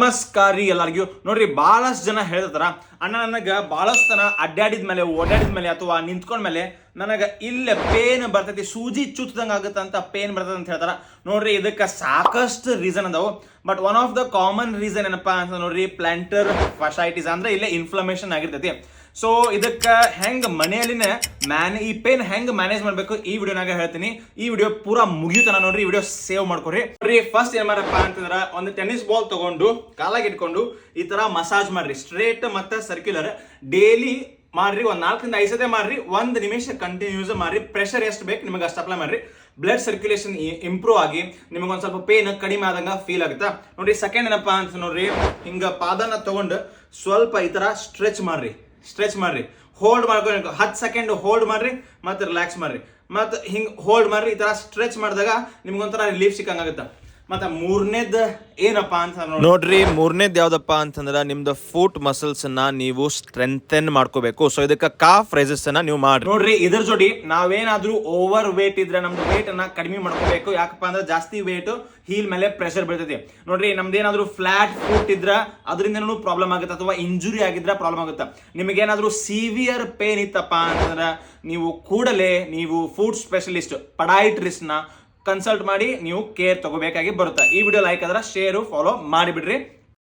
ನಮಸ್ಕಾರ ರೀ ಎಲ್ಲರಿಗೂ. ನೋಡ್ರಿ ಬಹಳಷ್ಟು ಜನ ಹೇಳ್ತಾರ, ಅಣ್ಣ, ನನಗೆ ಬಹಳಷ್ಟು ಜನ ಅಡ್ಡಾಡಿದ ಮೇಲೆ ಓಡಾಡಿದ ಮೇಲೆ ಅಥವಾ ನಿಂತ್ಕೊಂಡ ಮೇಲೆ ನನಗೆ ಇಲ್ಲ ಪೇನ್ ಬರ್ತೈತಿ, ಸೂಜಿ ಚುಚ್ಚದಂಗ ಆಗುತ್ತೆ ಅಂತ ಪೇನ್ ಬರ್ತದೆ ಅಂತ ಹೇಳ್ತಾರ. ನೋಡ್ರಿ, ಇದಕ್ಕೆ ಸಾಕಷ್ಟು ರೀಸನ್ ಅದಾವು. But one of the common reason ಏನಪ್ಪಾ ಅಂತ ನೋಡ್ರಿ ಪ್ಲಾಂಟರ್ ಫಸೈಟಿಸ್ ಅಂದ್ರೆ ಇಲ್ಲೇ ಇನ್ಫ್ಲಮೇಷನ್ ಆಗಿರ್ತೈತಿ. ಸೊ ಇದಕ್ಕ ಹೆಂಗ್ ಮನೆಯಲ್ಲಿನೇ ಮ್ಯಾನ್, ಈ ಪೇನ್ ಹೆಂಗ್ ಮ್ಯಾನೇಜ್ ಮಾಡ್ಬೇಕು ಈ ವಿಡಿಯೋನಾಗ ಹೇಳ್ತೀನಿ. ಈ ವಿಡಿಯೋ ಪೂರಾ ಮುಗಿಯುತ್ತಾನ ನೋಡ್ರಿ, ಈ ವಿಡಿಯೋ ಸೇವ್ ಮಾಡ್ಕೊರಿ. ನೋಡ್ರಿ ಫಸ್ಟ್ ಏನ್ ಮಾಡಪ್ಪ ಅಂತಂದ್ರ ಒಂದು ಟೆನ್ನಿಸ್ ಬಾಲ್ ತಗೊಂಡು, ಕಾಲಾಗಿ ಇಟ್ಕೊಂಡು ಈ ತರ ಮಸಾಜ್ ಮಾಡ್ರಿ. ಸ್ಟ್ರೇಟ್ ಮತ್ತೆ ಸರ್ಕ್ಯುಲರ್ ಡೈಲಿ ಮಾಡ್ರಿ, ಒಂದು ನಾಲ್ಕರಿಂದ ಐದು ಸತೆ ಮಾಡ್ರಿ, ಒಂದು ನಿಮಿಷ ಕಂಟಿನ್ಯೂಸ್ ಮಾಡ್ರಿ. ಪ್ರೆಷರ್ ಎಷ್ಟು ಬೇಕು ನಿಮಗೆ ಅಷ್ಟು ಅಪ್ಲೈ ಮಾಡ್ರಿ. ಬ್ಲಡ್ ಸರ್ಕ್ಯುಲೇಷನ್ ಇಂಪ್ರೂವ್ ಆಗಿ ನಿಮಗೆ ಒಂದು ಸ್ವಲ್ಪ ಪೇನ್ ಕಡಿಮೆ ಆದಂಗ ಫೀಲ್ ಆಗುತ್ತಾ? ನೋಡ್ರಿ ಸೆಕೆಂಡ್ ಏನಪ್ಪಾ ಅಂತ ನೋಡ್ರಿ, ಹಿಂಗ ಪಾದನ ತಗೊಂಡು ಸ್ವಲ್ಪ ಈ ತರ ಸ್ಟ್ರೆಚ್ ಮಾಡ್ರಿ. ಸ್ಟ್ರೆಚ್ ಮಾಡ್ರಿ. ಹೋಲ್ಡ್ ಮಾಡ್ಕೊಂಡು ಹತ್ತು ಸೆಕೆಂಡ್ ಹೋಲ್ಡ್ ಮಾಡ್ರಿ, ಮತ್ತೆ ರಿಲ್ಯಾಕ್ಸ್ ಮಾಡ್ರಿ. ಮತ್ತೆ ಹಿಂಗೆ ಹೋಲ್ಡ್ ಮಾಡ್ರಿ, ಈ ತರ ಸ್ಟ್ರೆಚ್ ಮಾಡಿದಾಗ ನಿಮ್ಗೊಂಥರ ರಿಲೀಫ್ ಸಿಕ್ಕಂಗಾಗುತ್ತೆ? ಮತ್ತೆ ಮೂರನೇದು ಏನಪ್ಪ ಅಂತ ನೋಡ್ರಿ ಮೂರನೇದು ಯಾವ್ದಪ್ಪ ಅಂತಂದ್ರೆ ನಿಮ್ದು ಫುಟ್ ಮಸಲ್ಸ್ನ ನೀವು ಸ್ಟ್ರೆಂಥನ್ ಮಾಡ್ಕೋಬೇಕು. ಸೊ ಇದಕ್ಕೆ ಕಾಫ್ ರೈಸಸ್ ಅನ್ನ ನೀವು ಮಾಡಿ ನೋಡ್ರಿ ಇದ್ರ ಜೋಡಿ ನಾವೇನಾದರೂ ಓವರ್ ವೇಟ್ ಇದ್ರೆ ನಮ್ದು ವೇಟ್ ಅನ್ನ ಕಡಿಮೆ ಮಾಡ್ಕೋಬೇಕು. ಯಾಕಪ್ಪ ಅಂದ್ರೆ ಜಾಸ್ತಿ ವೇಟ್ ಹೀಲ್ ಮೇಲೆ ಪ್ರೆಷರ್ ಬೀಳ್ತೈತಿ. ನೋಡ್ರಿ ನಮ್ದೇನಾದ್ರು ಫ್ಲಾಟ್ ಫುಟ್ ಇದ್ರ ಅದರಿಂದನೂ ಪ್ರಾಬ್ಲಮ್ ಆಗುತ್ತೆ ಅಥವಾ ಇಂಜುರಿ ಆಗಿದ್ರೆ ಪ್ರಾಬ್ಲಮ್ ಆಗುತ್ತೆ. ನಿಮಗೇನಾದ್ರೂ ಸಿವಿಯರ್ ಪೇನ್ ಇತ್ತಪ್ಪ ಅಂತಂದ್ರೆ ನೀವು ಕೂಡಲೇ ನೀವು ಫುಡ್ ಸ್ಪೆಷಲಿಸ್ಟ್ ಪಡಾಯಿಟ್ರಿಸ್ಟ್ನ ಕನ್ಸಲ್ಟ್ ಮಾಡಿ ನೀವು ಕೇರ್ ತಗೋಬೇಕಾಗಿ ಬರುತ್ತೆ. ಈ ವಿಡಿಯೋ ಲೈಕ್ ಆದ್ರೆ ಶೇರು ಫಾಲೋ ಮಾಡಿಬಿಡ್ರಿ.